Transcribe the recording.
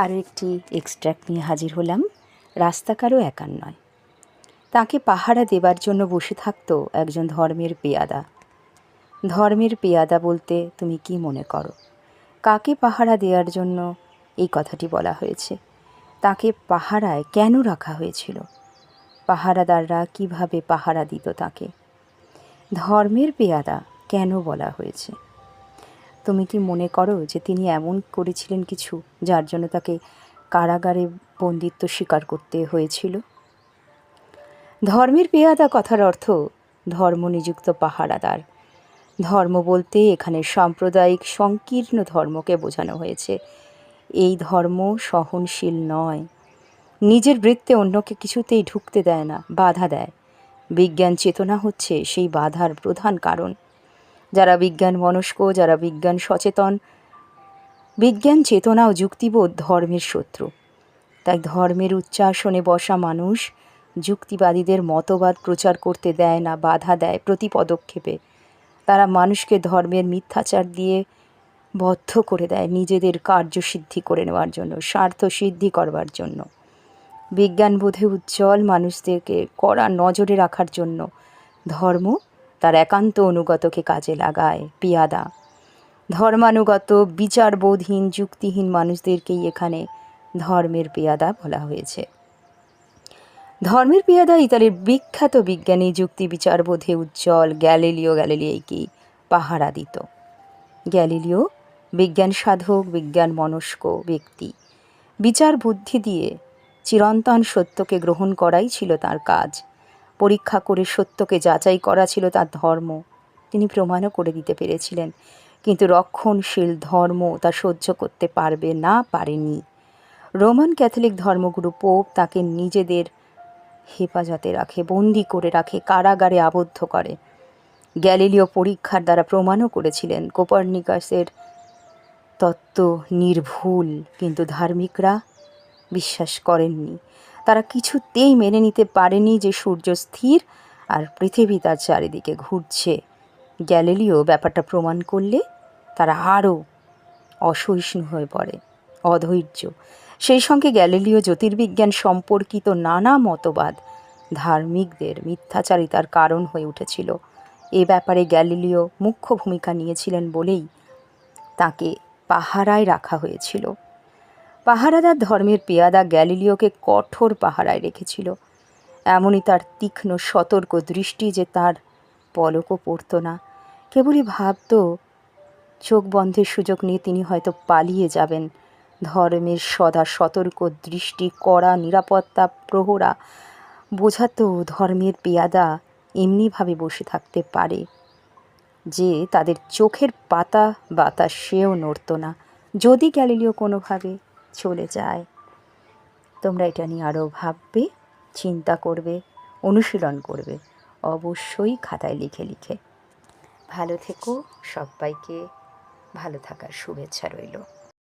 আরও একটি এক্সট্র্যাক্ট নিয়ে হাজির হলাম। রাস্তা কারও একার নয়। তাকে পাহারা দেবার জন্য বসে থাকতো একজন ধর্মের পেয়াদা। ধর্মের পেয়াদা বলতে তুমি কি মনে করো? কাকে পাহারা দেওয়ার জন্য এই কথাটি বলা হয়েছে? তাকে পাহারায় কেন রাখা হয়েছিল? পাহারাদাররা কীভাবে পাহারা দিত তাকে? ধর্মের পেয়াদা কেন বলা হয়েছে? তুমি কি মনে করো যে তিনি এমন করেছিলেন কিছু যার জন্য তাকে কারাগারে বন্দিত্ব স্বীকার করতে হয়েছিল? ধর্মের পেয়াদা কথার অর্থ ধর্ম নিযুক্ত পাহারাদার। ধর্ম বলতে এখানে সাম্প্রদায়িক সংকীর্ণ ধর্মকে বোঝানো হয়েছে। এই ধর্ম সহনশীল নয়। নিজের বৃত্তে অন্যকে কিছুতেই ঢুকতে দেয় না, বাধা দেয়। বিজ্ঞান চেতনা হচ্ছে সেই বাধার প্রধান কারণ। যারা মনস্ক, যারা বিজ্ঞান সচেতন, বিজ্ঞান চেতনা ও যুক্তিবোধ ধর্মের শত্রু। তাই ধর্মের উচ্চাসনে বসা মানুষ যুক্তিবাদীদের মতবাদ প্রচার করতে দেয় না, বাধা দেয় প্রতি পদক্ষেপে তারা মানুষকে ধর্মের মিথ্যাচার দিয়ে বদ্ধ করে দেয় নিজেদের কার্যসিদ্ধি করে নেওয়ার জন্য, স্বার্থ সিদ্ধি করবার জন্য। বিজ্ঞান বোধে উজ্জ্বল মানুষদেরকে কড়া নজরে রাখার জন্য ধর্ম তার একান্ত অনুগতকে কাজে লাগায়, পিয়াদা। ধর্মানুগত, বিচারবোধহীন, যুক্তিহীন মানুষদেরকেই এখানে ধর্মের পেয়াদা বলা হয়েছে। ধর্মের পেয়াদা ইতালির বিখ্যাত বিজ্ঞানী, যুক্তি, বিচারবোধে উজ্জ্বল গ্যালিলিও গ্যালিলিয়াইকে পাহারা দিত। গ্যালিলিও বিজ্ঞান সাধক, বিজ্ঞান মনস্ক ব্যক্তি। বিচার বুদ্ধি দিয়ে চিরন্তন সত্যকে গ্রহণ করাই ছিল তার কাজ। পরীক্ষা করে সত্যকে যাচাই করা ছিল তার ধর্ম। তিনি প্রমাণও করে দিতে পেরেছিলেন। কিন্তু রক্ষণশীল ধর্ম তা সহ্য করতে পারবে না, পারেনি। রোমান ক্যাথলিক ধর্মগুরু পোপ তাকে নিজেদের হেফাজতে রাখে, বন্দি করে রাখে, কারাগারে আবদ্ধ করে। গ্যালিলিও পরীক্ষার দ্বারা প্রমাণও করেছিলেন, কোপার্নিকাসের তত্ত্ব নির্ভুল, কিন্তু ধার্মিকরা বিশ্বাস করেননি। তারা কিছুতেই মেনে নিতে পারেনি যে সূর্য স্থির আর পৃথিবী তার চারিদিকে ঘুরছে। গ্যালিলিও ব্যাপারটা প্রমাণ করলে তারা আরও অসহিষ্ণু হয়ে পড়ে, অধৈর্য। সেই সঙ্গে গ্যালিলীয় জ্যোতির্বিজ্ঞান সম্পর্কিত নানা মতবাদ ধার্মিকদের মিথ্যাচারিতার কারণ হয়ে উঠেছিল। এ ব্যাপারে গ্যালিলিও মুখ্য ভূমিকা নিয়েছিলেন বলেই তাকে পাহারায় রাখা হয়েছিল। পাহারাদার ধর্মের পেয়াদা গ্যালিলিওকে কঠোর পাহারায় রেখেছিল। এমনই তার তীক্ষ্ণ সতর্ক দৃষ্টি যে তার পলকও পড়তো না। কেবলই ভাবত, চোখ বন্ধের সুযোগ নিয়ে তিনি হয়তো পালিয়ে যাবেন। ধর্মের সদা সতর্ক দৃষ্টি, কড়া নিরাপত্তা, প্রহরা বোঝাতো ধর্মের পেয়াদা এমনিভাবে বসে থাকতে পারে। যে তাদের চোখের পাতা বাতাস সেও নড়ত না। যদি গ্যালিলিও কোনোভাবে চলে যায়। তোমরা এটা নিয়ে আরও ভাববে, চিন্তা করবে, অনুশীলন করবে। অবশ্যই খাতায় লিখে লিখে। ভালো থেকো সবাইকে। ভালো থাকার শুভেচ্ছা রইল।